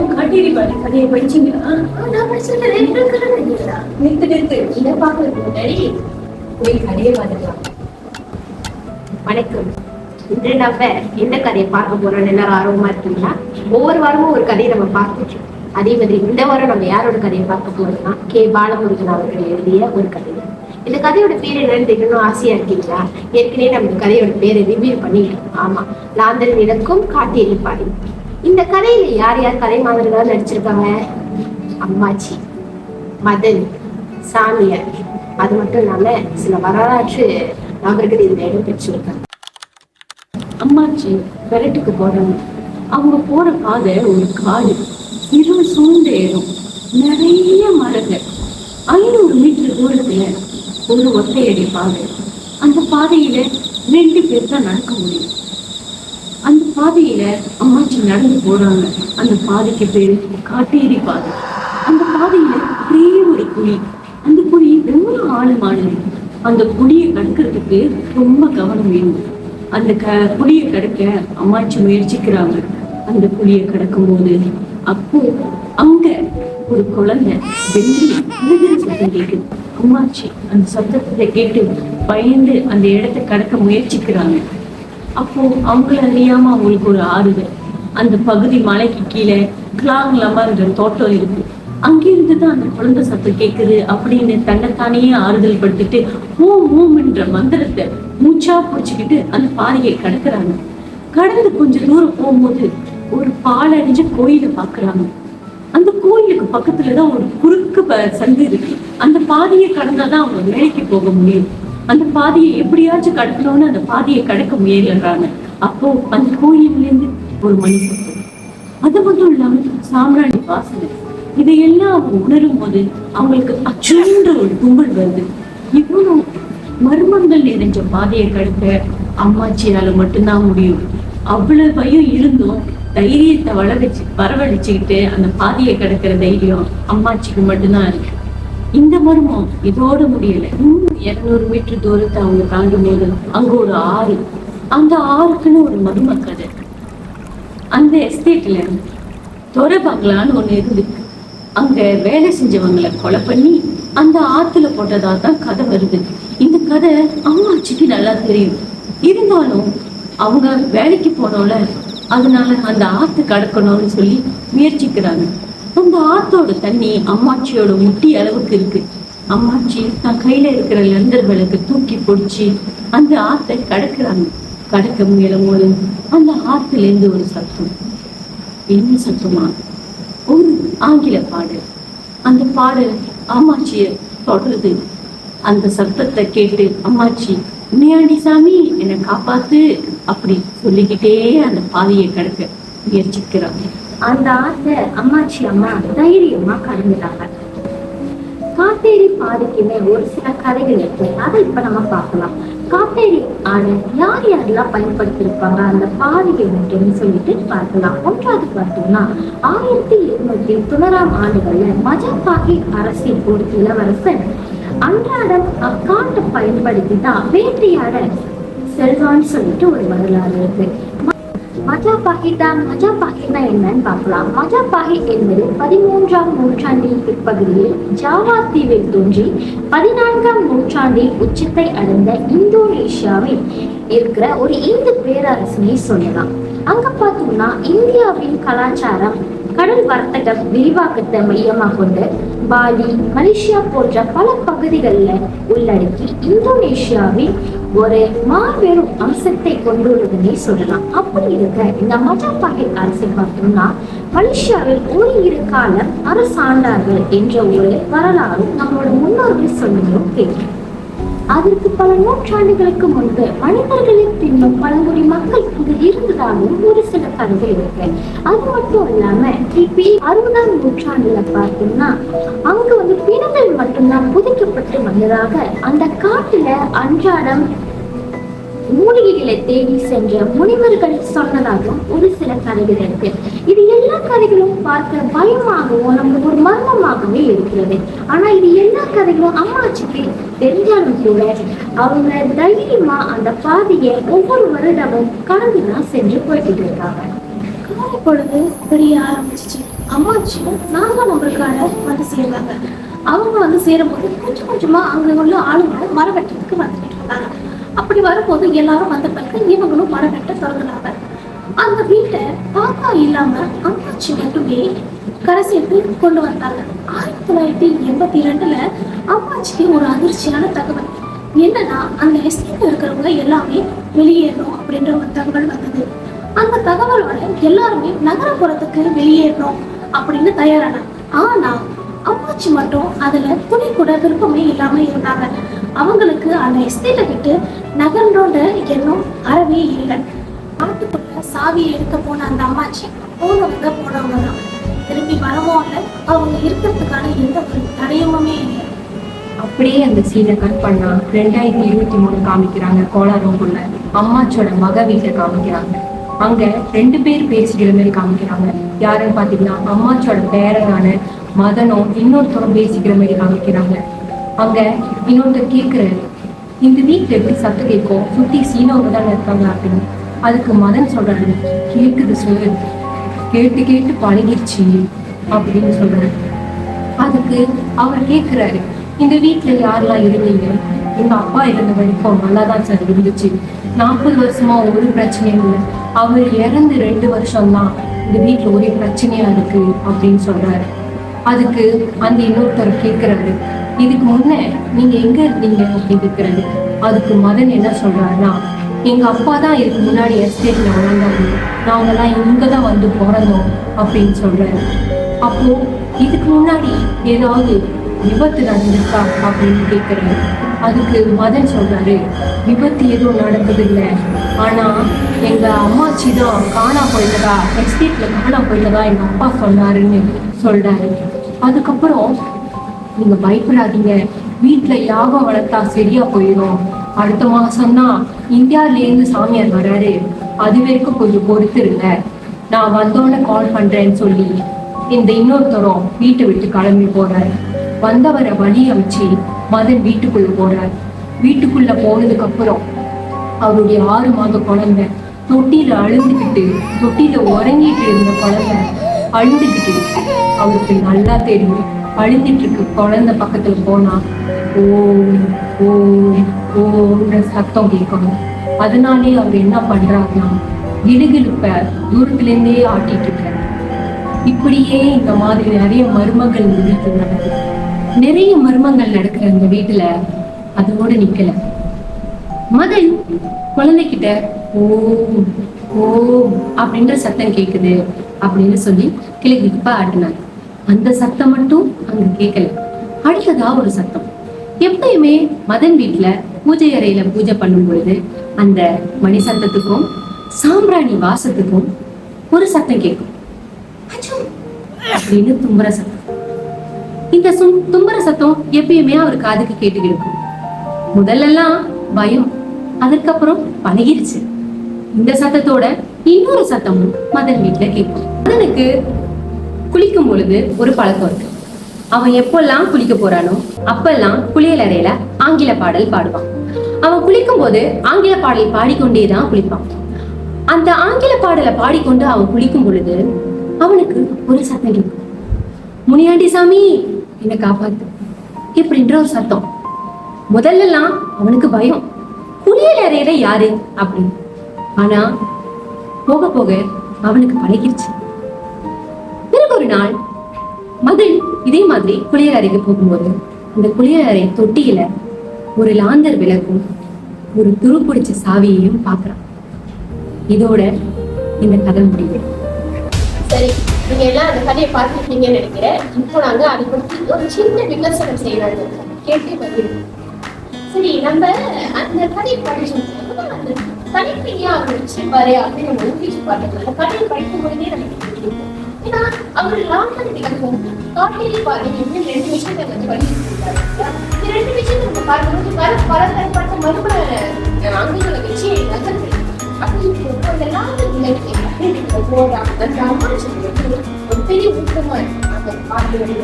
எனக்கும் காட்டேரி பாடி கதையை படிச்சீங்களா நான் படிச்சிருக்கேன் ரெண்டு கதை தெரியுதா நிறுத்து நிறுத்து. இதை பார்க்கறதுக்கு முன்னாடி போய் கதையை பார்த்துக்கலாம். வணக்கம். இன்று நம்ம எந்த கதையை பார்க்க போறோம்னு எல்லாரும் ஆர்வமா இருக்கீங்களா? ஒவ்வொரு வாரமும் ஒரு கதையை நம்ம பார்த்துட்டு. அதே மாதிரி இந்த வாரம் நம்ம யாரோட கதையை பார்க்க போறோம்னா கே. பாலமுருகன் அவர்கள் எழுதிய ஒரு கதை. இந்த கதையோட பேர் என்னன்னு தெரியணும் ஆசையா இருக்கீங்களா? ஏற்கனவே நம்ம கதையோட பேரை ரிவ்யூ பண்ணிட்டோம். ஆமா. லாந்தர் விளக்கும் காட்டேரி பாடி. இந்த கதையில யார் யார் கதை மாதிரிகளா நடிச்சிருக்காங்க? அம்மாச்சி மதன் சாமியார். அது மட்டும் இல்லாம சில வரலாற்று நபர்கள் இந்த இடம் பெற்றிருக்காங்க அம்மாச்சி பெரட்டுக்கு போறாங்க அவங்க போற பாதை ஒரு காடு. இருள் சூழ்ந்த இடம். நிறைய மரங்கள். ஐநூறு மீட்டர் தூரத்துல ஒரு ஒத்தையடி பாதை. அந்த பாதையில ரெண்டு பேர் தான் நடக்க முடியும். பாதையில அம்மாச்சி நடந்து போறாங்க. அந்த பாதைக்கு பேரு காட்டேரி பாதை. அந்த பாதையில பெரிய ஒரு குழி. அந்த குழி ரொம்ப ஆழமானது. அந்த குழியை கடக்கிறதுக்கு ரொம்ப கவனம் வேணும். அந்த க குழியை கடக்க அம்மாச்சி முயற்சிக்கிறாங்க. அந்த குழியை கடக்கும் போது அப்போ அங்க ஒரு குழந்தை வெள்ளி விழுகிற சத்தம் கேட்குது அம்மாச்சி அந்த சத்தத்தை கேட்டு பயந்து அந்த இடத்தை கடக்க முயற்சிக்கிறாங்க. அப்போ அவங்கள அறியாம அவங்களுக்கு ஒரு ஆறுதல். அந்த பகுதி மலைக்கு கீழே கிளாங்லமான்ற தோட்டம் இருக்கு. அங்கிருந்து தான் அந்த குழந்தை சத்தம் கேட்குது அப்படின்னு தன்னைத்தானே ஆறுதல் படுத்திட்டு ஓம் ஓம் என்ற மந்திரத்தை மூச்சா பிடிச்சிக்கிட்டு அந்த பாதையை கடக்குறாங்க. கடந்து கொஞ்ச தூரம் போகும்போது ஒரு பாலடைஞ்ச கோயிலை பாக்குறாங்க அந்த கோயிலுக்கு பக்கத்துல தான் ஒரு குறுக்கு சந்து இருக்கு. அந்த பாதையை கடந்தாதான் அவங்க வேலைக்கு போக முடியும். அந்த பாதையை எப்படியாச்சும் கடக்கணும்னு அந்த பாதையை கடக்க முயலுறாங்க அப்போ அந்த கோயில்ல இருந்து ஒரு மணி சத்தம் அது மட்டும் இல்லாம சாம்ராணி வாசனை இதையெல்லாம் அவங்க உணரும் போது அவங்களுக்கு அச்சுன்ற ஒரு கும்பல் வருது. இவ்வளவு மர்மங்கள் நிறைஞ்ச பாதையை கடக்க அம்மாச்சியால மட்டும்தான் முடியும். அவ்வளவு பயம் இருந்தும் தைரியத்தை வளவச்சு வரவழைச்சுக்கிட்டு அந்த பாதையை கடக்கிற தைரியம் அம்மாச்சிக்கு மட்டும்தான் இருக்கு. இந்த மர்மம் இதோட முடியல. இன்னும் இருநூறு மீட்டர் தூரத்தை அவங்க தாண்டும் போது அங்க ஒரு ஆறு. அந்த ஆறுக்குன்னு ஒரு மர்ம கதை. அந்த எஸ்டேட்ல துறை பங்களான்னு ஒண்ணு இருந்து அங்க வேலை செஞ்சவங்களை கொலை பண்ணி அந்த ஆத்துல போட்டதா தான் கதை வருது. இந்த கதை அம்மாச்சிக்கு நல்லா தெரியும். இருந்தாலும் அவங்க வேலைக்கு போனோம்ல அதனால அந்த ஆத்து கடக்கணும்னு சொல்லி முயற்சிக்கிறாங்க. அந்த ஆத்தோட தண்ணி அம்மாச்சியோட முட்டி அளவுக்கு இருக்கு. அம்மாச்சி தன் கையில இருக்கிற லந்தர்களுக்கு தூக்கி பிடிச்சி அந்த ஆத்தை கடக்குறாங்க. கடக்க முயலும் போது அந்த ஆத்துல இருந்து ஒரு சத்தம். என்ன சத்தமா? ஒரு ஆங்கில பாடல். அந்த பாடல் அம்மாச்சிய தொடருது. அந்த சத்தத்தை கேட்டு அம்மாச்சி உண்மையாண்டி சாமி என்னை காப்பாத்து அப்படி சொல்லிக்கிட்டே அந்த பாதையை கடக்க முயற்சிக்கிறாங்க. அந்த ஆத்தை அம்மாச்சி அம்மா தைரியமா கடந்துட்டாங்க. காட்டேரி பாதைக்குமே ஒரு சில கதைகள் இருக்கு. அதை இப்ப நம்ம பார்க்கலாம். காட்டேரி ஆடை யார் யாரெல்லாம் பயன்படுத்தியிருப்பாங்க? அந்த பாதையை மட்டும்னு சொல்லிட்டு பார்க்கலாம். ஒன்றாவது பார்த்தோம்னா ஆயிரத்தி இருநூத்தி தொண்ணூறாம் ஆண்டுகள்ல மஜப்பாகி அரசின் ஒரு இளவரசன் அன்றாடம் அக்காட்டை பயன்படுத்தி தான் வேட்டையாட செல்வான்னு சொல்லிட்டு ஒரு வரலாறு இருக்கு. மஜா பாகிதா மஜா என்னன்னு பார்க்கலாம் மஜாபாகி என்பது பதிமூன்றாம் நூற்றாண்டின் பிற்பகுதியில் ஜாவா தீவில் தோன்றி பதினான்காம் நூற்றாண்டில் உச்சத்தை அடைந்த இந்தோனேஷியாவில் இருக்கிற ஒரு இந்து பேரரசனை சொல்லலாம். அங்க பார்த்தோம்னா இந்தியாவின் கலாச்சாரம் கடல் வர்த்தகம் விரிவாக்கத்தை மையமாக கொண்டு பாலி மலேசியா போன்ற பல பகுதிகளில் உள்ளடக்கி இந்தோனேஷியாவின் ஒரு மாபெரும் அம்சத்தை கொண்டுள்ளதுன்னே சொல்லலாம். அப்படி இருக்க இந்த மஜாபாகி அரசை பார்த்தோம்னா மலேசியாவில் ஒரு இரு காலம் அரசாண்டார்கள் என்ற ஒரு வரலாறும் நம்மளோட முன்னோர்கள் சொல்லியும் கேட்கும் அதற்கு பல நூற்றாண்டுகளுக்கு முன்பு மனிதர்களின் பின்னும் பழங்குடி மக்கள் இது இருந்ததாகவும் ஒரு சில கதைகள் இருக்கு. அது மட்டும் இல்லாம கிபி அறுபதாம் நூற்றாண்டுல பார்த்தோம்னா அங்க வந்து பிணங்கள் மட்டும்தான் புதைக்கப்பட்டு வந்ததாக அந்த காட்டுல அன்றாடம் மூலிகைகளை தேடி சென்ற முனிவர்கள் சொன்னதாகவும் ஒரு சில கதைகள் இருக்கு. இது எல்லா கதைகளும் பார்க்க பயமாகவும் நமக்கு ஒரு மர்மமாகவே இருக்கிறது. ஆனா இது எல்லா கதைகளும் அம்மாச்சிக்கு தெரிஞ்சாலும் கூட அவங்க தைரியமா அந்த பாதையை ஒவ்வொரு வருடமும் கடந்துதான் சென்று போய்கிட்டு இருக்காங்க. காலை பொழுது பெரிய ஆரம்பிச்சிச்சு. அம்மாச்சியும் நாங்களும் அவருக்கான வந்து சேர்ந்தாங்க. அவங்க வந்து சேரும்போது கொஞ்சம் கொஞ்சமா அங்க உள்ள ஆளுங்களை மரம் அப்படி வரும்போது எல்லாரும் வந்த பிறகு இவங்களும் மரம் வெட்ட தொடங்கினாங்க அந்த வீட்டை தாத்தா இல்லாம அம்மாச்சி மட்டுமே கரை சேர்த்து கொண்டு வந்தாங்க. ஆயிரத்தி தொள்ளாயிரத்தி எண்பத்தி ரெண்டுல அம்மாச்சிக்கு ஒரு அதிர்ச்சியான தகவல். என்னன்னா அந்த எஸ்டேட்ல இருக்கிறவங்க எல்லாமே வெளியேறணும் அப்படின்ற ஒரு தகவல் வந்தது. அந்த தகவலோட எல்லாருமே நகரப்புறத்துக்கு வெளியேறணும் அப்படின்னு தயாரானாங்க ஆனா அம்மாச்சி மட்டும் அதுல துணி கூட விருப்பமே இல்லாம இருந்தாங்க. அவங்களுக்கு அந்த எஸ்டேட்டை விட்டு நகர்ன்றோட எண்ணம் அறவே இல்லை. காட்டுக்குள்ள சாவியை எடுக்க போன அந்த அம்மாச்சி போனவங்க போனவங்க தான் திரும்பி வரவும் இல்லை. அவங்க இருக்கிறதுக்கான எந்த ஒரு தடயமுமே இல்லை. அப்படியே அந்த சீனை கட் பண்ணா ரெண்டாயிரத்தி இருபத்தி மூணு காமிக்கிறாங்க கோலாரம்புள்ள அம்மாச்சியோட மக வீட்டை காமிக்கிறாங்க. அங்க ரெண்டு பேர் பேசிக்கிற மாதிரி காமிக்கிறாங்க. யாருன்னு பாத்தீங்கன்னா அம்மாச்சியோட பேரனான மதனும் இன்னொருத்தரும் பேசிக்கிற மாதிரி காமிக்கிறாங்க. அங்க இன்னொருத்தர் கேட்கிற இந்த வீட்டுல எப்படி சத்து கேட்கும்? சுத்தி சீனவங்க தானே இருக்காங்க அப்படின்னு. அதுக்கு மதன் சொல்றாரு கேக்குது சொல்லு. கேட்டு கேட்டு பழகிடுச்சு அப்படின்னு சொல்றாரு. அதுக்கு அவர் கேட்கிறாரு இந்த வீட்டுல யாரெல்லாம் இருந்தீங்க? எங்க அப்பா இருந்த வரைக்கும் நல்லா தான் சார் இருந்துச்சு. நாற்பது வருஷமா ஒரு பிரச்சனையும் இல்லை. அவர் இறந்து ரெண்டு வருஷம் தான் இந்த வீட்டுல ஒரே பிரச்சனையா இருக்கு அப்படின்னு சொல்றாரு. அதுக்கு அந்த இன்னொருத்தர் கேக்குறாரு இதுக்கு முன்ன நீங்க எங்க இருந்தீங்க அப்படின்னு அதுக்கு மதன் என்ன சொல்றாருன்னா எங்க அப்பா தான் இதுக்கு முன்னாடி எஸ்டேட்ல வளர்ந்தாங்க நாங்கெல்லாம் இங்க தான் வந்து பிறந்தோம் அப்படின்னு சொல்றாரு. அப்போ இதுக்கு முன்னாடி ஏதாவது விபத்து நடந்திருக்கா அப்படின்னு கேக்குறாரு அதுக்கு மதன் சொல்றாரு. விபத்து எதுவும் நடக்குதில்லை ஆனால் ஆனா எங்க அம்மாச்சி தான் காணா போயிட்டதா? எஸ்டேட்ல காணா போயிட்டதா எங்க அப்பா சொன்னாருன்னு சொல்றாரு. அதுக்கப்புறம் நீங்க பயப்படாதீங்க. வீட்டில் யாகம் வளர்த்தா சரியா போயிடும். அடுத்த மாசம் இந்தியாவிலேருந்து இந்தியால இருந்து சாமியார் வராரு. அது வரைக்கும் கொஞ்சம் பொறுத்துருங்க நான் வந்தோடனே கால் பண்றேன்னு சொல்லி இந்த இன்னொருத்தரும் வீட்டை விட்டு கிளம்பி போறாரு. வந்தவரை வழி அமைச்சு மதன் வீட்டுக்குள்ள போடுறாரு. வீட்டுக்குள்ள போனதுக்கு அப்புறம் அவருடைய ஆறு மாத குழந்தை தொட்டியில அழுந்துக்கிட்டு தொட்டியில உறங்கிட்டு இருந்த குழந்தை அழுந்துக்கிட்டு அவருக்கு நல்லா தெரியும். அழுந்துட்டு இருக்கு குழந்தை பக்கத்துல போனா ஓ ஓ ஓன்ற சத்தம் கேட்கணும். அதனாலே அவர் என்ன பண்றாருன்னா கிடுகிடுப்ப தூரத்துல இருந்தே ஆட்டிட்டு இருக்காரு. இப்படியே இந்த மாதிரி நிறைய மர்மங்கள் இந்த நடக்குது நிறைய மர்மங்கள் நடக்கிற இந்த வீட்டுல அதோட நிக்கல. மதன் குழந்தைகிட்ட ஓ ஓ அப்படின்ற சத்தம் கேக்குது அப்படின்னு சொல்லி கிளிகிப்பா ஆட்டினார் அந்த சத்தம் மட்டும் அங்க கேட்கல அடுத்ததா ஒரு சத்தம். எப்பயுமே மதன் வீட்டுல பூஜை அறையில பூஜை பண்ணும் பொழுது அந்த மணி சத்தத்துக்கும் சாம்பிராணி வாசத்துக்கும் ஒரு சத்தம் கேட்கும் அப்படின்னு தும்புற சத்தம். இந்த சும்- தும்புற சத்தம் எப்பயுமே அவர் காதுக்கு கேட்டுக்கிட்டு இருக்கும். முதல்லலாம் பயம். அதுக்கப்புறம் பழகிருச்சு. இந்த சத்தத்தோட இன்னொரு சத்தமும் மதன் வீட்டுல கேட்கும். மதனுக்கு குளிக்கும் பொழுது ஒரு பழக்கம் இருக்கு. அவன் எப்பெல்லாம் குளிக்க போறானோ அப்பெல்லாம் குளியல் அறையில ஆங்கில பாடல் பாடுவான். அவன் குளிக்கும் போது ஆங்கில பாடல் பாடிக்கொண்டே தான் குளிப்பான். அந்த ஆங்கில பாடலை பாடிக்கொண்டு அவன் குளிக்கும் பொழுது அவனுக்கு ஒரு சத்தம் கேட்கும். முனியாண்டி சாமி என்னை காப்பாத்து. இப்படின்ற ஒரு சத்தம். முதல்லலாம் அவனுக்கு பயம். குளியல் அறையில யாரு அப்படின்னு ஆனா போக போக அவனுக்கு பழகிருச்சு. பிறகு ஒரு நாள் மதில் இதே மாதிரி குளியல் அறைக்கு போகும்போது அந்த குளியல் அறை தொட்டியில ஒரு லாந்தர் விளக்கும் ஒரு துருப்பிடிச்ச சாவியையும் பாக்குறான் இதோட இந்த கதை முடிவு. சரி. நீங்க எல்லாம் அந்த கதையை பார்த்துருக்கீங்கன்னு நினைக்கிறேன். இப்போ நாங்க அதை பற்றி ஒரு சின்ன விமர்சனம் செய்யலாம்னு கேட்டு வருகிறோம். சரி நம்ம அந்த கதையை படிச்சோம் அந்த தனிப்பையா அவர் வச்சிருப்பாரு அப்படின்னு நம்ம ஊக்கிச்சு பார்த்தோம் அந்த கதையை படிக்கும் பொழுதே நமக்கு ஏன்னா அவர் லாபம் விளக்கும் காட்டிலே பாருங்க ரெண்டு விஷயத்தை வந்து படிச்சிருக்காரு இந்த ரெண்டு விஷயத்தை நம்ம பார்க்கும்போது பல பல தரப்பட்ட மறுபடியும் அங்குகளை வச்சு நகர்த்து அப்படி அந்த லாபம் விளக்கு அப்படிங்கிற ஒரு பெரிய ஊக்கமா இருக்கு அந்த பாட்டு வந்து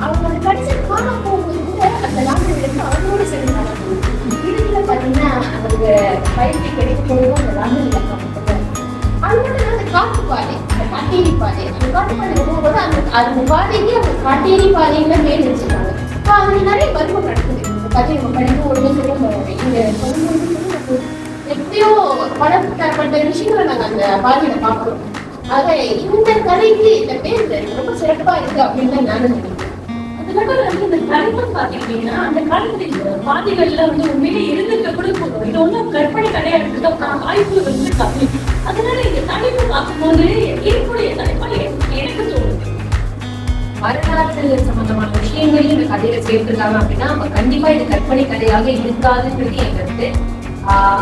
அவங்க கடைசி காண போகும்போது கூட அந்த லாபம் அவங்களோட சேர்ந்து நடக்கும் இறுதியில பாத்தீங்கன்னா அவருக்கு பயிற்சி கிடைக்கும் அந்த லாபம் விளக்கு அவங்க அந்த காட்டு பாதை அந்த கட்டேரி பாதை பண்ணி போகும்போது அந்த அந்த பாதைக்கு அந்த காட்டேரி பாதையில பேர் வச்சிருக்காங்க இப்போ அதுல நிறைய மர்மம் நடக்குது கதை நம்ம படிக்க ஒழுங்கு சொல்ல போறோம் சொல்லும்போது நமக்கு படப்பட்ட விஷயங்களை நாங்கள் அந்த பாதையில பார்க்கிறோம். ஆக இந்த கதைக்கு இந்த பேர் ரொம்ப சிறப்பா இருக்கு அப்படின்னு தான் நான் நினைக்கிறேன். அதுக்கப்புறம் வந்து இந்த அந்த காலத்துல பாதைகள்ல வந்து உண்மையிலே கூட போதும். இது ஒன்றும் கற்பனை கிடையாது. வாய்ப்பு வந்து கம்மி அதனால இந்த தலைப்பு பார்க்கும்போது ஏற்புடைய தலைப்பா எனக்கு தோணுது. வரலாற்று சம்பந்தமான விஷயங்களையும் இந்த கதையில சேர்த்திருக்காங்க அப்படின்னா கண்டிப்பா இது கற்பனை கதையாக இருக்காதுன்றது என் கருத்து.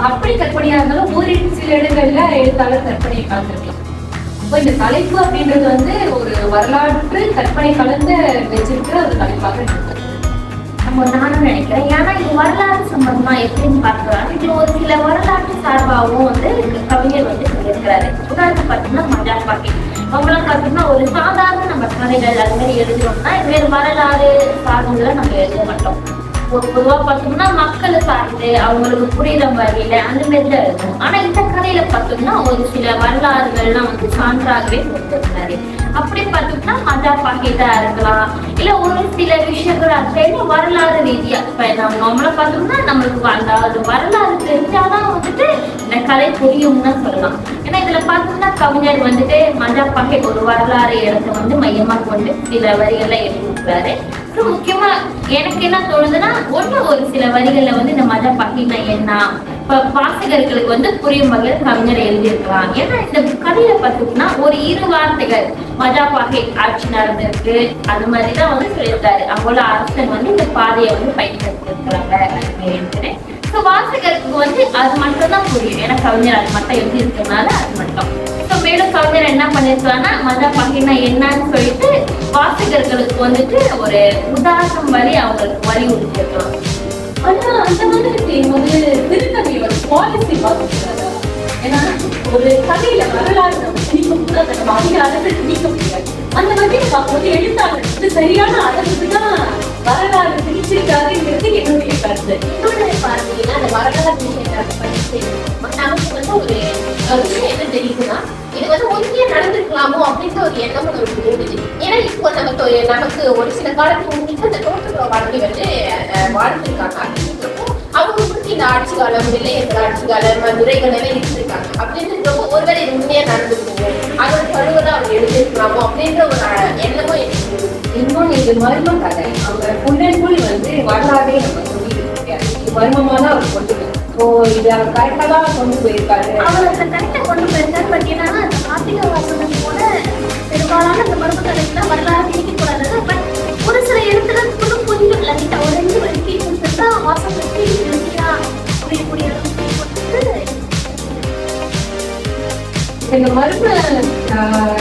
அப்படி கற்பனையா இருந்தாலும் ஓரிரு சில இடங்கள்ல எழுத்தாளர் கற்பனையை கலந்துருக்கலாம் அப்போ இந்த தலைப்பு அப்படின்றது வந்து ஒரு வரலாற்று கற்பனை கலந்த வச்சிருக்கிற ஒரு தலைப்பாக இருக்கு. நம்ம நானும் நினைக்கிறேன். ஏன்னா இது வரலாறு சம்பந்தமா எப்படின்னு பார்க்கலாம் இது ஒரு சில வரலாற்று சார்பாகவும் வந்து கவிஞர் வந்து சொல்லியிருக்கிறாரு. உதாரணத்துக்கு பார்த்தீங்கன்னா மஜார் பாக்கி. அவங்களாம் பார்த்தீங்கன்னா ஒரு சாதாரண நம்ம கதைகள் அது மாதிரி எழுதுறோம்னா இது வேறு வரலாறு சார்ந்ததுல நம்ம எழுத மாட்டோம். ஒரு பொதுவா பார்த்தோம்னா மக்களை சார்ந்து அவங்களுக்கு புரியுற வகையில அந்த மாதிரி தான் ஆனா இந்த கதையில பார்த்தோம்னா ஒரு சில வரலாறுகள்லாம் வந்து சான்றாகவே கொடுத்துருந்தாரு அப்படி பார்த்தோம்னா மஜா பாக்கெட்டா இருக்கலாம் இல்ல ஒரு சில விஷயங்கள் அதுல வரலாறு ரீதியா? இப்ப நம்ம நார்மலா பார்த்தோம்னா நம்மளுக்கு அந்த அது வரலாறு தெரிஞ்சாதான் வந்துட்டு இந்த கதை புரியும்னு தான் சொல்லலாம். ஏன்னா இதுல பார்த்தோம்னா கவிஞர் வந்துட்டு மஜா பாக்கெட் ஒரு வரலாறு இடத்தை வந்து மையமா கொண்டு சில வரிகள்ல எழுதியிருக்கிறாரு அப்புறம் முக்கியமா எனக்கு என்ன தோணுதுன்னா ஒண்ணு ஒரு சில வரிகள்ல வந்து இந்த மஜா பாக்கெட்னா என்ன? வாசகர்களுக்கு வந்து புரியும் வகையில் கவிஞர் எழுதியிருக்கலாம். ஏன்னா இந்த கதையில பார்த்தோம்னா ஒரு இரு வார்த்தைகள். மஜா பாக்கெட் ஆட்சி நடந்திருக்கு. அது மாதிரி தான் வந்து சொல்லியிருக்காரு. அவங்களோட அரசன் வந்து இந்த பாதையை வந்து பயன்படுத்திருக்கிறாங்க அது ஸோ வாசகருக்கு வந்து அது மட்டும் தான் புரியும். ஏன்னா கவிஞர் அது மட்டும் எழுதி இருக்கிறதுனால அது மட்டும். ஸோ மேலும் கவிஞர் என்ன பண்ணியிருக்காங்கன்னா மஜா பாக்கெட்னா என்னன்னு சொல்லிட்டு வாசகர்களுக்கு வந்துட்டு ஒரு உதாரணம் வழி அவங்களுக்கு வலியுறுத்தியிருக்கலாம் ஆனா அந்த மாதிரி செய்யும்போது திருக்கதையோட பாலிசி பார்த்துக்கிறாங்க ஏன்னா ஒரு கதையில வரலாறு நம்ம திணிக்க முடியாது நம்ம அதிக அளவில் திணிக்க முடியாது அந்த மாதிரி பார்க்கும்போது எழுத்தாளர் வந்து சரியான அளவுக்கு தான் வரலாறு திணிச்சிருக்காருங்கிறது என்னுடைய கருத்து. இன்னொன்னு பார்த்தீங்கன்னா அந்த வரலாறு படிச்சு நமக்கு வந்து ஒரு ஒரு விஷயம் என்ன தெரியுதுன்னா இது வந்து உண்மையா நடந்திருக்கலாமோ அப்படின்ற ஒரு எண்ணம் நமக்கு தோணுது ஏன்னா இப்போ நமக்கு ஒரு நமக்கு ஒரு சில காலத்துக்கு முன்னாடி அந்த தோற்றத்துவ வாழ்க்கை வந்து வாழ்ந்திருக்காங்க. அப்படின்றப்போ அவங்க குறித்து இந்த ஆட்சி காலம் வெள்ளையர்கள் ஆட்சி காலம் எல்லாம் இருந்திருக்காங்க. அப்படின்றப்போ ஒருவேளை இது உண்மையா நடந்திருக்குமோ? அதோட பழுவதை அவங்க எழுதிருக்கலாமோ அப்படின்ற ஒரு எண்ணமும் எனக்கு தோணுது. இன்னொன்னு இது மர்ம கதை. அவங்க ஃபுல் வந்து வரலாறே நம்ம சொல்லிட்டு முடியாது இது மர்மமா தான் அவர் கொண்டு போய் ஸோ இது அவர் கரெக்டாக தான் கொண்டு போயிருக்காரு. அவர் அந்த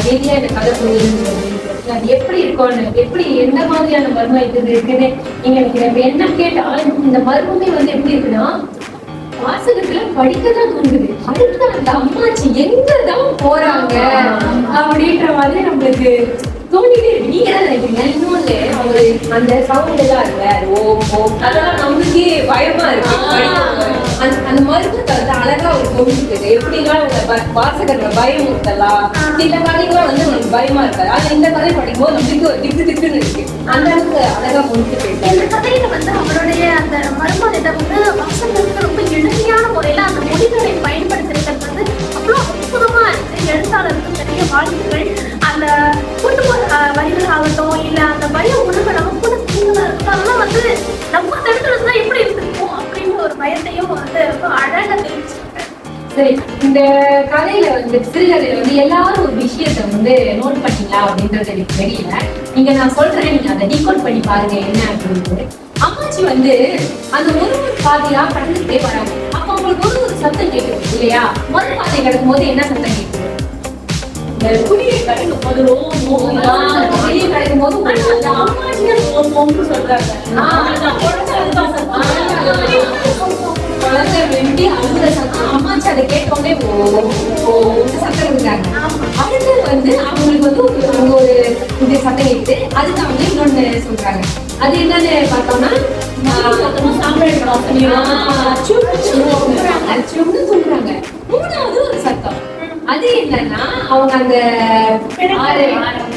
ஆஹ், இந்த கதை புரியுது அது எப்படி இருக்கும்னு எப்படி எந்த மாதிரியான மர்மம் இது இருக்குன்னு நீங்க நினைக்கிறேன் என்ன கேட்டாலும் இந்த மர்மமே வந்து எப்படி இருக்குன்னா வாசகத்துல படிக்கதான் தோணுது அடுத்து அந்த அம்மாச்சி எங்கதான் போறாங்க அப்படின்ற மாதிரி நம்மளுக்கு தோண்டிட்டே இருக்கு. நீங்க என்ன நினைக்கிறீங்க? இன்னொன்னு அந்த சவுண்ட் எல்லாம் இருக்குல்ல ஓ ஓ அதெல்லாம் நம்மளுக்கே பயமா இருக்கு. அந்த அந்த மருத்துவத்தை வந்து அழகா ஒரு கொண்டுருக்குது எப்படின்னா உங்க ப- வாசகர்ல பயம் இருக்கலாம் சில கதைகள்லாம் வந்து உங்களுக்கு பயமா இருக்காது. ஆனா இந்த கதை படிக்கும்போது நம்மளுக்கு ஒரு திக்கு திக்குன்னு இருக்கு. அந்த அளவுக்கு அழகா கொண்டு சரி இந்த கதையில வந்து சிறுகதையில வந்து எல்லாரும் ஒரு விஷயத்த வந்து நோட் பண்ணீங்களா அப்படின்றது எனக்கு தெரியல. நீங்க நான் சொல்றேன் நீங்க அதை டீகோட் பண்ணி பாருங்க என்ன அப்படின்னு அம்மாச்சி வந்து அந்த ஒரு ஒரு பாதையா கடந்துட்டே வராங்க. அப்ப உங்களுக்கு ஒரு ஒரு சத்தம் கேட்குது இல்லையா? முதல் பாதை கிடக்கும் போது என்ன சத்தம் கேட்குது குடியை கடக்கும் போது. வெளியே கிடைக்கும் போது அம்மாச்சியை சொல்றாங்க குழந்தை வேண்டி அழுகுற சத்தம் அம்மாச்சி அதை கேட்டோடனே ஓ ஓ சத்தம் அடுத்து வந்து அவங்களுக்கு வந்து ஒரு இந்த சத்தம் கேட்டு அதுக்கு அவங்க இன்னொன்னு சொல்றாங்க. அது என்னன்னு பார்த்தோம்னா சாம்பிராணி சொல்றாங்க. மூணாவது ஒரு சத்தம் அது என்னன்னா அவங்க அந்த ஆறு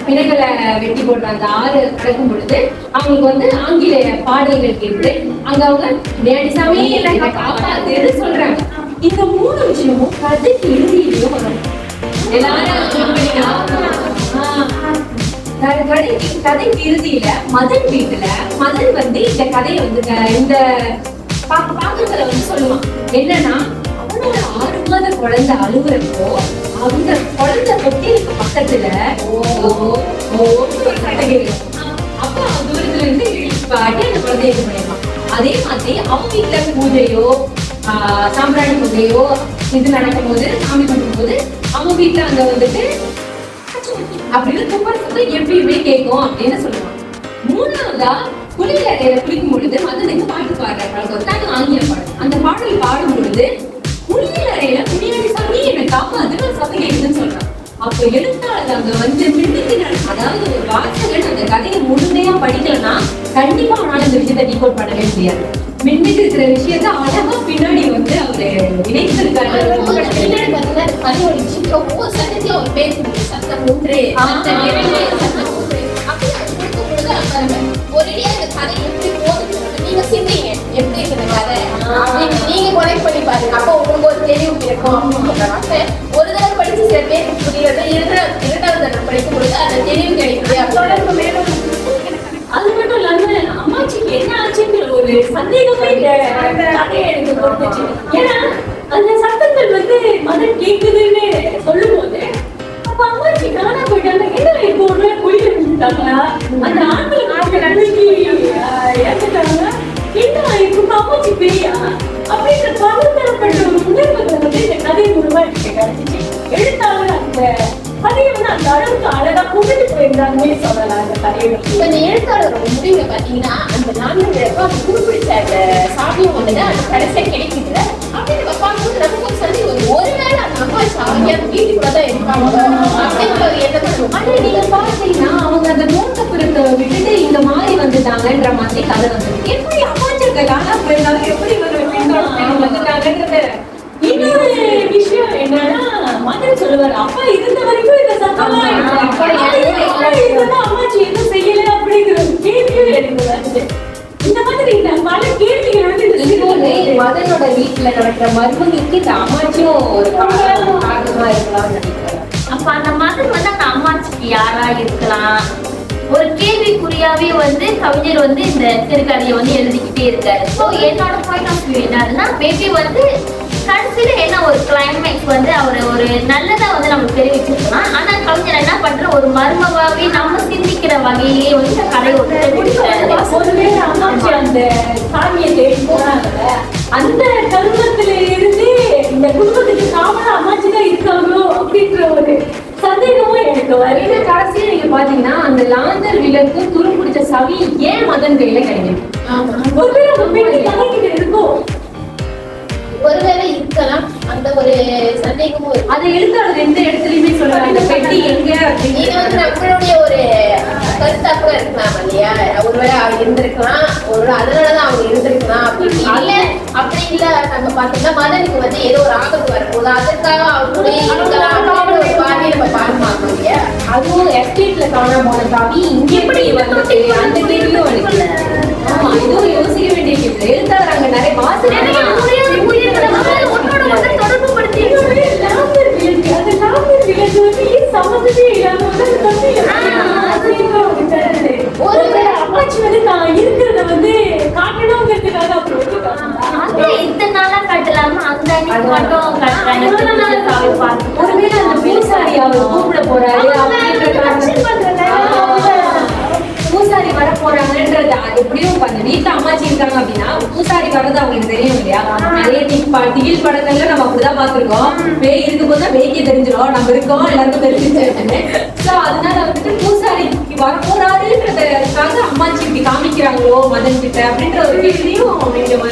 பிணைகளை வெட்டி போடுற அந்த ஆறு கடக்கும் பொழுது அவங்களுக்கு வந்து ஆங்கில பாடல்கள் கேட்டு அங்க அவங்க நேடிசாமி என்னை காப்பாத்துன்னு சொல்றாங்க. இந்த மூணு விஷயமும் கதைக்கு இறுதியிலையும் வரும். எல்லாரும் கதைக்கு கதைக்கு இறுதியில மதன் வீட்டுல மதன் வந்து இந்த கதையை வந்து இந்த பா- பாக்கத்துல வந்து சொல்லுவான். என்னன்னா அவனோட குழந்தை அழுகுறப்போ அந்த குழந்தை தொட்டிலுக்கு பக்கத்துல ஓ ஓ ஒரு கதை கேட்கும் அப்ப தூரத்துல இருந்து பாட்டி அந்த குழந்தைய இது பண்ணிடுவான் அதே மாதிரி அவங்க வீட்டுல பூஜையோ சாம்பிராணி பூஜையோ இது நடக்கும் போது சாமி பண்ணும் போது அவங்க வீட்டுல அங்க வந்துட்டு அப்படின்னு துப்பல் சத்தம் எப்பயுமே கேட்கும் அப்படின்னு சொல்லுவாங்க. மூணாவதா குளியல் அறையில குளிக்கும் பொழுது மதனுக்கு பாட்டு பாடுற பழக்கம் தான் ஆங்கில பாடல். அந்த பாடல் பாடும் பொழுது குளியல் அறையில என்னை காப்பாத்துன்னு ஒரு சத்தம் சொல்றான். அப்ப எழுத்தாளர் அங்க வந்து மின்னிக்கிறார் அதாவது ஒரு வாசகன் அந்த கதையை முழுமையா படிக்கலன்னா கண்டிப்பா அவனால இந்த விஷயத்தை டிகோட் பண்ணவே முடியாது. மின்னிட்டு இருக்கிற விஷயத்த அழகா பின்னாடி வந்து அவரு இணைத்திருக்காரு. ஒன்று இரண்டு மூன்று அப்படி அவர் கொடுக்கும் பொழுது பாருங்க ஒரேடியா இந்த கதை எப்படி போகுது நீங்க சிந்திங்க எப்படி இருக்கு இந்த கதை அப்படின்னு நீங்க கொலை பண்ணி பாருங்க. அப்போ உங்களுக்கு ஒரு தெளிவு இருக்கும். அப்படின்னு ஒரு தடவை படிச்சு சில பேருக்கு புரியறது இரண்டாவது இரண்டாவது தடவை படிக்கும் பொழுது அந்த தெளிவு கிடைக்குது. அப்போ அது மட்டும் இல்லாம அம்மாச்சிக்கு என்ன ஆச்சுங்கிற ஒரு சந்தேகமே இந்த கதையை எனக்கு கொடுத்துச்சு. ஏன்னா அந்த சத்தங்கள் வந்து மதன் கேக்குதுன்னு சொல்லும் போது அப்ப அம்மாச்சி காணா போயிட்டாங்க என்ன இப்போ ஒரு குழி விழுந்துட்டாங்களா அந்த ஆண்கள் ஆண்கள் அன்னைக்கு இறந்துட்டாங்க. என்ன இப்போ அம்மாச்சி பிரியா அப்படின்ற பலதரப்பட்ட ஒரு உணர்வுகளை வந்து இந்த கதை மூலமா எனக்கு கிடைச்சிச்சு எழுத்தாளர் அந்த கதையை வந்து அந்த அளவுக்கு அழகா புகழ்ந்து போயிருந்தாங்கன்னே சொல்லலாம் அந்த கதையை இப்ப இந்த எழுத்தாளரோட முடிவுல பாத்தீங்கன்னா அந்த நான்கு விளக்கம் அந்த குறிப்பிடிச்ச அந்த சாமியும் வந்துட்டு அந்த கடைசியா கிடைக்குதுல அப்படின்னு நம்ம பார்க்கும்போது நமக்கு ஒரு சந்தேகம் வரும். ஒருவேளை அந்த அம்மா சாமி அந்த வீட்டுக்குள்ள தான் இருப்பாங்க அப்படின்ற ஒரு எண்ணம் வரும். ஆனா நீங்க பாத்தீங்கன்னா அவங்க அந்த நோக்கப்புறத்தை விட்டுட்டு இந்த மாதிரி வந்துட்டாங்கன்ற மாதிரி கதை வந்து எப்படி அம்மாச்சிருக்க போயிருந்தாங்க எப்படி ஒரு பின்னோட்டம் வந்துட்டாங்கன்றது இன்னொரு விஷயம் என்னன்னா மதன் சொல்லுவாரு அப்பா இருந்த வரைக்கும் இந்த சத்தமா அம்மாச்சி எதுவும் செய்யல அப்படிங்கிற கேள்வியும் எனக்கு வருது இந்த மாதிரி பல கேள்விகள் வந்து மதனோட வீட்டுல நடக்கிற மர்மங்களுக்கு இந்த அம்மாச்சியும் ஒரு காரணமா இருக்கலாம்னு நினைக்கிறேன் அப்ப அந்த மதன் வந்து அந்த அம்மாச்சிக்கு யாரா இருக்கலாம்? ஒரு கேள்விக்குறியாவே வந்து கவிஞர் வந்து இந்த சிறுகதையை வந்து எழுதிக்கிட்டே இருக்காரு. ஸோ என்னோட பாயிண்ட் ஆஃப் வியூ என்னதுன்னா மேபி வந்து கடைசியில என்ன ஒரு கிளைமேக்ஸ் வந்து அவர் ஒரு நல்லதா வந்து நமக்கு தெரிவிச்சிருக்கலாம். ஆனா கவிஞர் என்ன பண்ற? ஒரு மர்மமாவே நம்ம சிந்திக்கிற வகையிலேயே வந்து இந்த கதை வந்து அந்த சாமியை தேடி போனாங்க அந்த கருமத்துல இருந்து இந்த குடும்பத்துக்கு காவலா அம்மாச்சி தான் இருக்காங்களோ அப்படின்ற ஒரு ஏன்னா கடைசியா நீங்க பாத்தீங்கன்னா அந்த லாந்தர் விலக்கு துரு பிடிச்ச சவி ஏன் மதன் கையில கிடைக்கும் ஆமா. ஒருவேளை இருக்கும் ஒருவேளை இருக்கலாம். அந்த ஒரு சந்தேகமும். அதை எழுத்தாளர் எந்த இடத்துலயுமே இந்த பெட்டி எங்க அப்படின்னு இது வந்து நம்மளுடைய ஒரு கருத்தா கூட இருக்கலாம் இல்லையா? ஒருவேளை அவங்க இருந்திருக்கலாம். ஒருவேளை அதனாலதான் அவங்க இருந்திருக்கலாம் அப்படி இல்ல அப்படி இல்ல. நம்ம பாத்தீங்கன்னா மதனுக்கு வந்து ஏதோ ஒரு ஆபத்து வரப்போகுது. அதற்காக அவங்களுடைய ஒரு பார்வையை நம்ம பார்க்கணும் இல்லையா? அதுவும் எஸ்டேட்ல காணாம போன சாவி இங்க எப்படி வந்துச்சு அந்த கேள்வியும் ஆமா இதுவும் யோசிக்க வேண்டிய எழுத்தாளர் அங்க நிறைய நிறைய வாசனை லாபர் விலங்கு சம்மந்தமே இல்லாம வந்து அந்த ஒரு அம்மாச்சி வந்து நான் இருக்கிறத வந்து காட்டணுங்கிறதுக்காக அப்படி இத்தனை நாளா காட்டலாம அந்த அன்னைக்கு மட்டும் காட்டுறாங்க ஒருவேளை அந்த பூசாரி அவர் கூப்பிட போறாரு பூசாரி வர போறாங்கன்றது அது எப்படியும் அந்த வீட்டுல அம்மாச்சி இருக்காங்க அப்படின்னா பூசாரி வர்றது அவங்களுக்கு தெரியும் இல்லையா? அதே டிகில் படங்கள்ல நம்ம அப்படிதான் பார்த்திருக்கோம். பேய் இருக்கும் போது பேய்க்கே தெரிஞ்சிடும். நம்ம இருக்கோம் எல்லாருக்கும் தெரிஞ்சிருச்சு சோ அதனால வந்துட்டு பூசாரி வர போறாருன்றதுக்காக அம்மாச்சி இப்படி காமிக்கிறாங்களோ மதன் கிட்ட அப்படின்ற ஒரு கேள்வியும்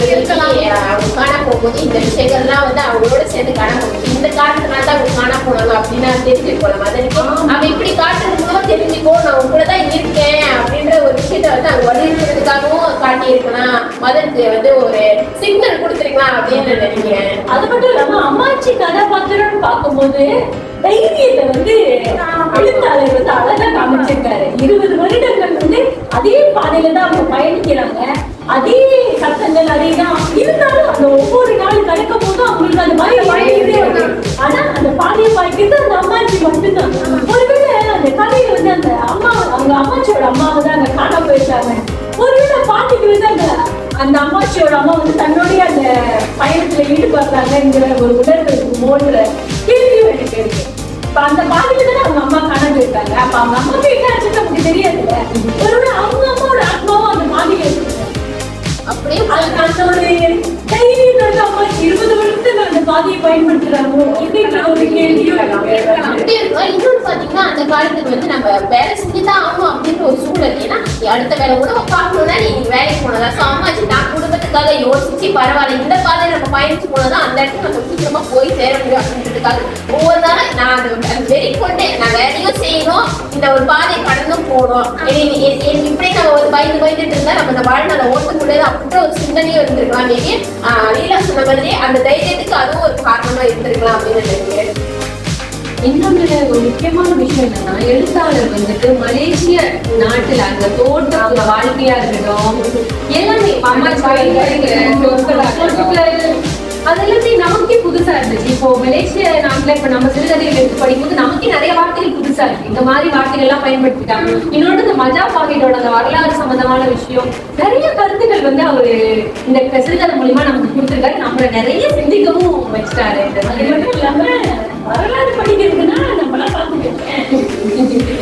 இருக்கலாம். இல்லையா? அவங்க காணா போகும்போது இந்த விஷயங்கள்லாம் வந்து அவங்களோட சேர்ந்து காணா போகுது. இந்த காரணத்தினால தான் அவங்க காணா போனாங்க அப்படின்னு நான் தெரிஞ்சுக்கோல மதனுக்கு அவன் இப்படி காட்டுறது தெரிஞ்சுக்கோ நான் உங்க கூட தான் இருக்கேன் அப்படின்ற ஒரு விஷயத்த வந்து அவங்க வலியுறுத்துறதுக்காகவும் காட்டியிருக்கலாம் மதனுக்கு வந்து ஒரு சிக்னல் கொடுத்துருக்கலாம் அப்படின்னு நான் நினைக்கிறேன். அது மட்டும் இல்லாம அம்மாச்சி கதாபாத்திரம்னு பார்க்கும்போது தைரியத்தை வந்து எழுத்தாளர் வந்து அழகா காமிச்சிருக்காரு. அதே பாதையில தான் அவங்க பயணிக்கிறாங்க. அதே சத்தங்கள் அதே தான். இருந்தாலும் அந்த ஒவ்வொரு நாள் கடக்கும் போதும் அவங்களுக்கு அந்த மாதிரி வருது ஆனா அந்த பாதையை பாய்க்கிறது அந்த அம்மாச்சி மட்டும்தான். அந்த கதையில வந்து அந்த அம்மா அவங்க அம்மாச்சியோட அம்மாவை தான் அங்க காண போயிருக்காங்க ஒருவேளை பாட்டிக்கு வந்து அந்த அந்த அம்மாச்சியோட அம்மா வந்து தன்னுடைய அந்த பயணத்துல ஈடுபடுறாங்கிற ஒரு உணர்வு மோன்ற கேள்வியும் எனக்கு இருக்கு. இப்ப அந்த பாட்டில தானே அவங்க அம்மா காணாம போயிருக்காங்க. அப்ப அவங்க அம்மாவுக்கு என்ன ஆச்சுன்னு நமக்கு தெரியாதுல்ல. ஒருவேளை அவங்க அம்மாவோட ஆத்மாவும் அந்த பாட்டில இருக்கு அப்படியே அந்த அந்த இருபது வருஷத்துல அந்த பாதையை பயன்படுத்துறாங்க அப்படியே இருக்கும் இன்னொன்று பாத்தீங்கன்னா அந்த காலத்துக்கு வந்து நம்ம வேலை செஞ்சுதான் ஆகணும் அப்படின்ற ஒரு சூழல். ஏன்னா அடுத்த வேலை கூட பார்க்கணும்னா நீ வேலைக்கு போனதா ஸோ அம்மாச்சி நான் குடும்பத்துக்காக யோசிச்சு பரவாயில்ல இந்த பாதையை நம்ம பயணிச்சு போனதான் அந்த இடத்துல நம்ம சீக்கிரமா போய் சேர முடியும் அப்படின்றதுக்காக ஒவ்வொரு நாளும் நான் அந்த வெறி கொண்டு நான் வேலையும் செய்யணும். இந்த ஒரு பாதையை கடந்தும் போகணும் இப்படி நம்ம ஒரு பயந்து பயந்துட்டு இருந்தா நம்ம இந்த வாழ்நாளை ஓட்ட முடியாது அப்படின்ற ஒரு சிந்தனையும் இருந்திருக்கலாம். மேபி லீலா சொன்ன மாதிரி அந்த தைரியத்துக்கு அதுவும் ஒரு காரணமா இருந்திருக்கலாம் அப்படின்னு நினைக்கிறேன். இன்னொன்று ஒரு முக்கியமான விஷயம் என்னன்னா எழுத்தாளர் வந்துட்டு மலேசிய நாட்டில் அந்த தோட்ட வாழ்க்கையா இருக்கட்டும் எல்லாமே அது அதெல்லாமே நமக்கே புதுசா இருந்துச்சு. இப்போ மலேசிய நாட்டுல இப்ப நம்ம சிறுகதைகள் எடுத்து படிக்கும்போது நமக்கே நிறைய வார்த்தைகள் புதுசா இருக்கு. இந்த மாதிரி வார்த்தைகள் எல்லாம் பயன்படுத்திட்டாங்க. இன்னொன்று இந்த மஜா பாக்கெட்டோட அந்த வரலாறு சம்பந்தமான விஷயம். நிறைய கருத்துக்கள் வந்து அவரு இந்த சிறுகதை மூலியமா நமக்கு கொடுத்துருக்காரு. நம்மள நிறைய சிந்திக்கவும் வச்சுட்டாரு. இந்த அது மட்டும் இல்லாம வரலாறு படிக்கிறதுன்னா நம்மளாம் பார்த்துக்கிட்டேன்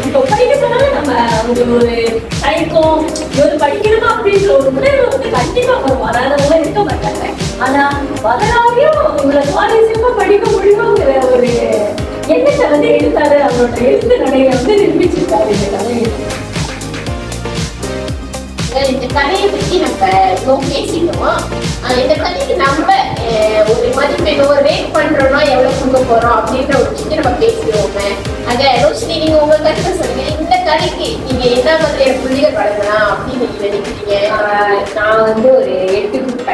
இப்போ படிக்க சொன்னாலும் நம்ம ஒரு ஒரு தயக்கம் ஒரு படிக்கணுமா அப்படின்ற ஒரு உணர்வு வந்து கண்டிப்பா வரும். வராதவங்க இருக்க மாட்டாங்க. ஆனா வரலாறையும் உங்களை சுவாரஸ்யமா படிக்க முடியுங்கிற ஒரு எண்ணத்தை வந்து எழுத்தாளர் அவரோட எழுத்து நடையை வந்து நிரூபிச்சிருக்காரு இந்த கதையை. இந்த கதையை பற்றி நம்ம இவ்வளோ பேசிட்டோம் இந்த கதைக்கு நம்ம அஹ், ஒரு மதிப்பெண் ஒரு ரேட் பண்றோம்னா எவ்வளவு கொடுக்க போறோம் அப்படின்ற ஒரு விஷயத்தை நம்ம பேசிடுவோமே அங்க ரோஷினி நீங்க உங்க கருத்தை சொல்லுங்க இந்த கடைக்கு நீங்க என்ன மாதிரியான புள்ளிகள் வழங்கலாம்? அப்படின்னு நீங்க நினைக்கிறீங்க? நான் வந்து ஒரு எட்டு கொடுப்பேன்.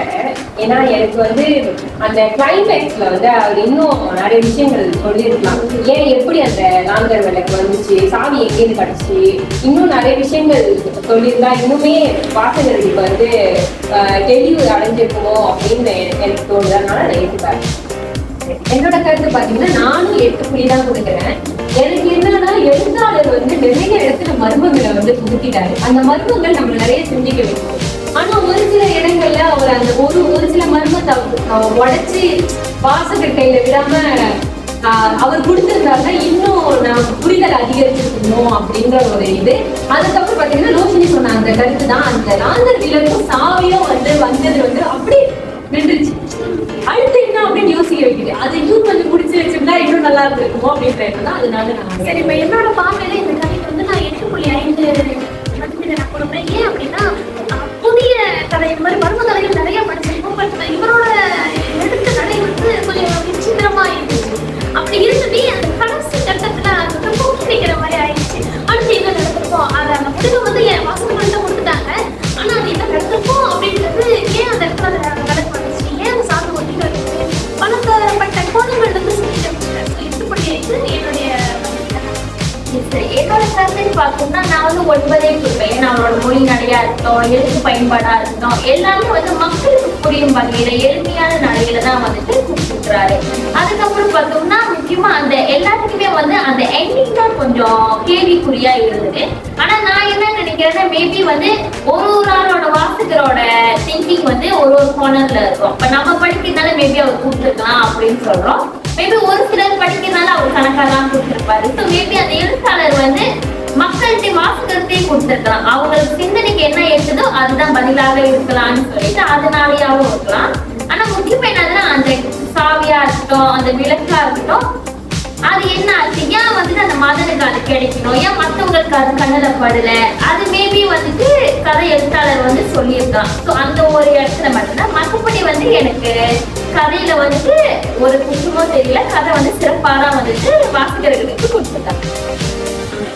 ஏன்னா எனக்கு வந்து அந்த கிளைமேக்ஸ்ல வந்து அவர் இன்னும் நிறைய விஷயங்கள் சொல்லியிருக்கலாம். ஏன் எப்படி அந்த நான்கர் விளக்கு வந்துச்சு? சாவி எங்கேருந்து கிடச்சி? இன்னும் நிறைய விஷயங்கள் சொல்லியிருந்தா இன்னுமே வாசகர்களுக்கு வந்து தெளிவு அடைஞ்சிருக்குமோ அப்படின்னு எனக்கு- எனக்கு தோணுது. அதனால நான் எடுத்துப்பேன். என்னோட கருத்து பார்த்தீங்கன்னா நானும் எட்டு புள்ளி தான் கொடுக்குறேன். எனக்கு என்னன்னா எழுத்தாளர் வந்து நிறைய இடத்துல மர்மங்களை வந்து புகுத்திட்டாரு. அந்த மர்மங்கள் நம்ம நிறைய சிந்திக்க வைக்கும். ஆனா ஒரு சில இடங்கள்ல அவர் அந்த ஒரு ஒரு சில மர்மத்தை உடைச்சு வாசகர் கையில விடாம அவர் கொடுத்திருந்தாருன்னா இன்னும் நான் புரிதல் அதிகரிச்சிருக்கணும் அப்படின்ற ஒரு இது. அதுக்கப்புறம் பாத்தீங்கன்னா ரோஷினி சொன்ன அந்த கருத்து தான் அந்த ராந்தர் விலங்கும் சாவியும் வந்து வந்தது வந்து அப்படியே நின்றுச்சு. அடுத்து என்ன அப்படின்னு யோசிக்க வைக்குது அது இன்னும் கொஞ்சம் முடிச்சு வச்சிருந்தா இன்னும் நல்லா இருந்திருக்குமோ அப்படின்ற தான். அதனால நான் சரி இப்ப என்னோட பார்வையில இந்த கதைக்கு வந்து நான் எட்டு புள்ளி ஐந்து மதிப்பீடு நான் கொடுப்பேன். ஏன் அப்படின்னா புதிய கதை இந்த மாதிரி மர்ம கதைகள் நிறைய படிச்சிருக்கோம். பட் இவரோட எடுத்த கேள்விக்குறியா இருந்தது. ஆனா நான் என்ன நினைக்கிறேன்னா மேபி வந்து ஒரு ஒரு ஆளோட வாசகரோட திங்கிங் வந்து ஒரு ஒரு கோணர்ல இருக்கும். இப்ப நம்ம படிக்கிறதுனால மேபி அவர் கொடுத்துருக்கலாம் அப்படின்னு சொல்றோம். மேபி ஒரு சிலர் படிக்கிறதுனால அவர் கணக்காக தான் கொடுத்துருப்பாரு ஸோ மேபி அந்த எழுத்தாளர் வந்து மக்கள்கிட்ட வாசகத்தையும் கொடுத்துருக்கலாம் அவங்களுக்கு சிந்தனைக்கு என்ன ஏற்றுதோ அதுதான் பதிலாக இருக்கலாம்னு சொல்லிட்டு அதனாலேயாவும் இருக்கலாம். ஆனா முக்கியமா என்னதுன்னா அந்த சாவியா இருக்கட்டும் அந்த விளக்கா இருக்கட்டும் அது என்ன ஆச்சு? ஏன் வந்துட்டு அந்த மதனுக்கு அது கிடைக்கணும்? ஏன் மத்தவங்களுக்கு அது கண்ணில் படல? அது மேபி வந்துட்டு கதை எழுத்தாளர் வந்து சொல்லியிருக்கான். ஸோ அந்த ஒரு இடத்துல மட்டும்தான் மற்றபடி வந்து எனக்கு கதையில வந்துட்டு ஒரு குற்றமோ தெரியல. கதை வந்து சிறப்பாக தான் வந்துட்டு வாசகர்களுக்கு கொடுத்துருக்காங்க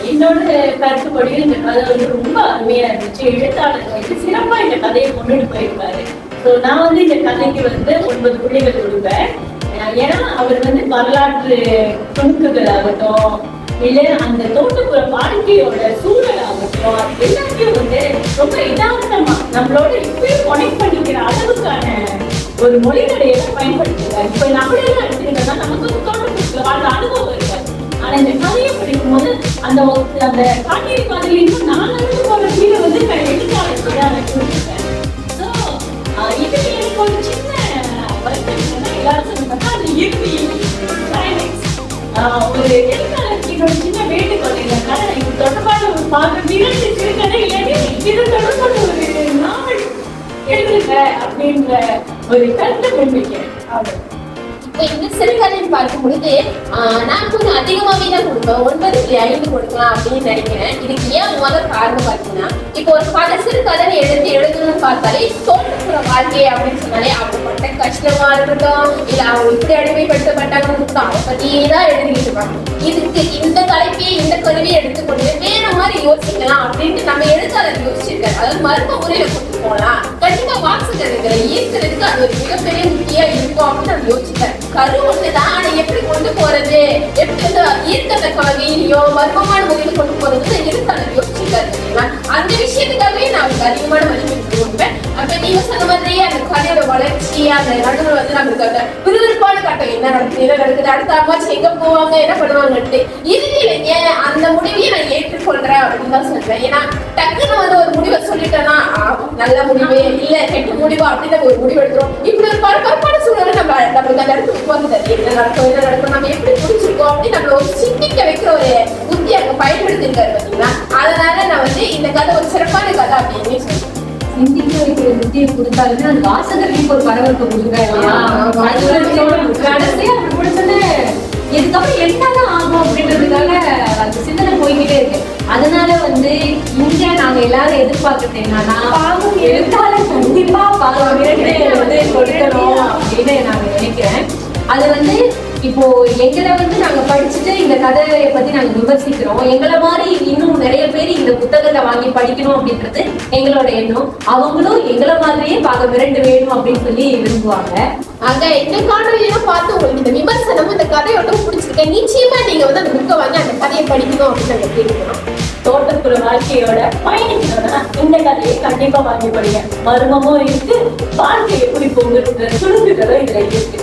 என்னோட கருத்துப்படியும் இந்த கதை வந்து ரொம்ப அருமையா இருந்துச்சு. எழுத்தாளர் வந்து சிறப்பா இந்த கதையை கொண்டுட்டு போயிருப்பாரு. ஸோ நான் வந்து இந்த கதைக்கு வந்து ஒன்பது புள்ளிகள் கொடுப்பேன். ஏன்னா அவர் வந்து வரலாற்று துணுக்குகள் ஆகட்டும் இல்ல அந்த தோட்டப்புற வாழ்க்கையோட சூழல் ஆகட்டும் எல்லாத்தையும் வந்து ரொம்ப இதாகமா நம்மளோட இப்பயும் கனெக்ட் பண்ணிக்கிற அளவுக்கான ஒரு மொழிநடையை பயன்படுத்துகிறார் இப்ப நம்மளெல்லாம் எடுத்துக்கிட்டோம்னா நமக்கு வந்து தோட்டப்புறத்துல வாழ்ந்த அனுபவம் இருக்காது ஆனா இந்த கதையை படிக்கும் போது அந்த அந்த காட்டியை பாதையில் இன்னும் நான் நடந்து கீழே வந்து ஒரு சின்ன அது இறுதி ஒரு சின்ன வேண்டுகோள். என்னன்னா இது தொடர்பான ஒரு பாகம் இரண்டு சிறுகதை இல்லாட்டி இது தொடர்பான ஒரு நாவல் எழுதுங்க அப்படின்ற ஒரு கருத்தை முன்வைக்கிறேன் இப்ப இந்த சிறுகதைன்னு பார்க்கும் பொழுது நான் கொஞ்சம் அதிகமாகவே தான் கொடுப்பேன். ஒன்பது புள்ளி ஐந்து கொடுக்கலாம் அப்படின்னு நினைக்கிறேன். இதுக்கு ஏன் முதல் காரணம் பார்த்தீங்கன்னா இப்போ ஒரு கதை சிறுகதை எழுதி எழுதணும்னு பார்த்தாலே தோட்டப்புற வாழ்க்கை அப்படின்னு சொன்னாலே அவங்க பட்ட கஷ்டமா இருக்கட்டும் இல்லை அவங்க இப்படி அடிமைப்படுத்தப்பட்டாங்கன்னு அதை பத்தியே தான் எழுதிக்கிட்டு இருப்பாங்க. இதுக்கு இந்த தலைப்பையே இந்த கருவியை எடுத்துக்கொண்டு வேற மாதிரி யோசிக்கலாம் அப்படின்ட்டு நம்ம எழுத்தாளர் யோசிச்சிருக்காரு. அதாவது மர்ம முறையில கொண்டு போகலாம் கண்டிப்பா வாசகர்களை ஈர்க்கிறதுக்கு அது ஒரு மிகப்பெரிய முக்கியா இருக்கும் அப்படின்னு நான் யோசிச்சேன் கரு ஒண்ணுதான் ஆனா எப்படி கொண்டு போறது? எப்படி இந்த ஈர்க்கத்தக்க வகையிலையோ மர்மமான முறையில கொண்டு போறது எழுத்தாளர் யோசிச்சிருக்காரு அந்த விஷயத்துக்காகவே நான் அவருக்கு அதிகமான மதிப்பு கொடுப்பேன். அப்ப நீங்க சொன்ன மாதிரியே அந்த கதையோட வளர்ச்சி அந்த நடுவில் வந்து நம்மளுக்கு அந்த விறுவிறுப்பான கட்டம் என்ன நடக்குது என்ன நடக்குது அடுத்த அம்மாச்சி எங்க போவாங்க என்ன பண்ணுவாங்க பண்ணுவாங்கன்ட்டு இறுதியில ஏன் அந்த முடிவையை நான் ஏற்றுக்கொள்றேன் அப்படின்னு தான் சொல்றேன் ஏன்னா டக்குன்னு வந்து ஒரு முடிவை சொல்லிட்டேன்னா நல்ல முடிவு இல்ல கெட்ட முடிவா அப்படின்னு நம்ம ஒரு முடிவு எடுக்கிறோம். இப்படி ஒரு பரபரப்பான சூழ்நிலை நம்ம நம்மளுக்கு அந்த இடத்துக்கு உட்காந்து என்ன நடக்கும் என்ன நடக்கும் நம்ம எப்படி புரிஞ்சிருக்கோம் அப்படின்னு நம்மள ஒரு சிந்திக்க வைக்கிற ஒரு புத்தி அங்க பயன்படுத்திருக்காரு பாத்தீங்களா அதனால நான் வந்து இந்த கதை ஒரு சிறப்பான கதை அப்படின்னு சொல்றேன். சிந்திக்க வைக்கிற புத்தியை கொடுத்தாலுமே அது வாசகர்களுக்கு ஒரு பரபரப்பு கொடுக்குறா இல்லையா? கடைசியா அப்படி இதுக்கப்புறம் என்னதான் ஆகும் அப்படின்றதுக்காக அந்த சிந்தனை போய்கிட்டே இருக்கு. அதனால வந்து இங்க நாங்க எல்லாரும் எதிர்பார்க்கறது என்னன்னா எழுத்தாளர் கண்டிப்பா இரண்டு வந்து கொடுக்கணும் அப்படின்னு நான் நினைக்கிறேன். அது வந்து இப்போ எங்களை வந்து நாங்க படிச்சுட்டு இந்த கதையை பத்தி நாங்க விமர்சிக்கிறோம். எங்களை மாதிரி இன்னும் நிறைய பேர் இந்த புத்தகத்தை வாங்கி படிக்கணும் அப்படின்றது எங்களோட எண்ணம். அவங்களும் எங்களை மாதிரியே பாகம் விரண்டு வேணும் அப்படின்னு சொல்லி விரும்புவாங்க. அங்க எங்க காணொலியெல்லாம் பார்த்து உங்களுக்கு இந்த விமர்சனம் இந்த கதையோட பிடிச்சிருக்கேன் நிச்சயமா நீங்க வந்து அந்த புக்கை வாங்கி அந்த கதையை படிக்கணும் அப்படின்னு நாங்க கேட்கிறோம் தோட்டப்புற வாழ்க்கையோட பயணிக்கணும்னா இந்த கதையை கண்டிப்பா வாங்கி படிங்க. மர்மமும் இருக்கு வாழ்க்கை எப்படி போகுதுன்ற சுருங்குகளும் இதுல இருக்கு.